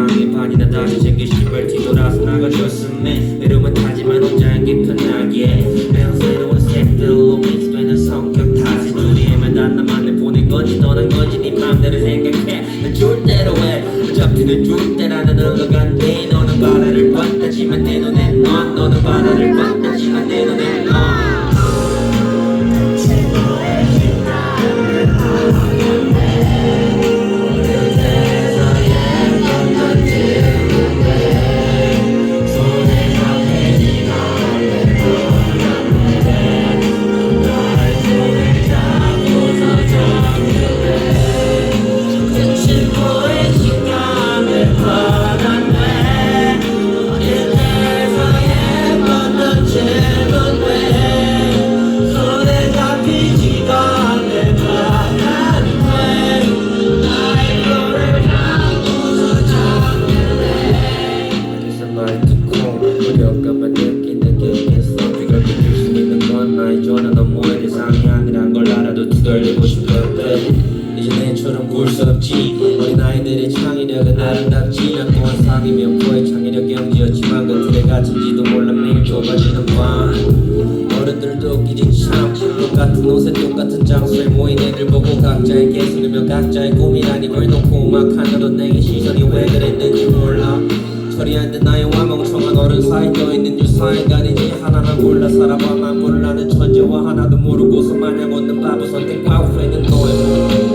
요구사항에 반이나 다시 챙겨 신발 뒤돌아서 나가줬음에 외로움은 타지만 혼자인 게 편하게 매일 새로운 색들로 믹스되는 성격 탓에 둘이 헤매다 나만을 보낸 건지 떠난 건지 네 맘대로 생각해. 난 줄 대로 해. 어차피 는줄 때라는 흘러간대 너는 바다를 봤다지만 내 눈엔 넌 너는 바다를 봤다지만 내 눈엔 넌 느끼는 게 있어. 이걸 느낄 수 있는 건 나의 전화 너머의 대상이 아니란 걸 알아도 두덜리고 싶었대. 이제 내처럼 굴수 없지. 어린아이들의 창의력은 아름답지. 난 또한 사귀면 포의 창의력 영지였지만 그 틀에 갇힌지도 몰라 매일 좁아지는 밤 어른들도 웃기지 참. 똑같은 옷에 똑같은 장소에 모인 애들 보고 각자의 개성이며 각자의 꿈이라니 걸 놓고 막 하나도 내게 시선이 왜 그랬는지 몰라 처리한 듯 나의 와멍청한 어른 사이 떠있는 유사인간이지 하나만 몰라 살아봐. 만물을 아는 천재와 하나도 모르고서 마냥 얻는 바보 선택과 후회는 너의 모습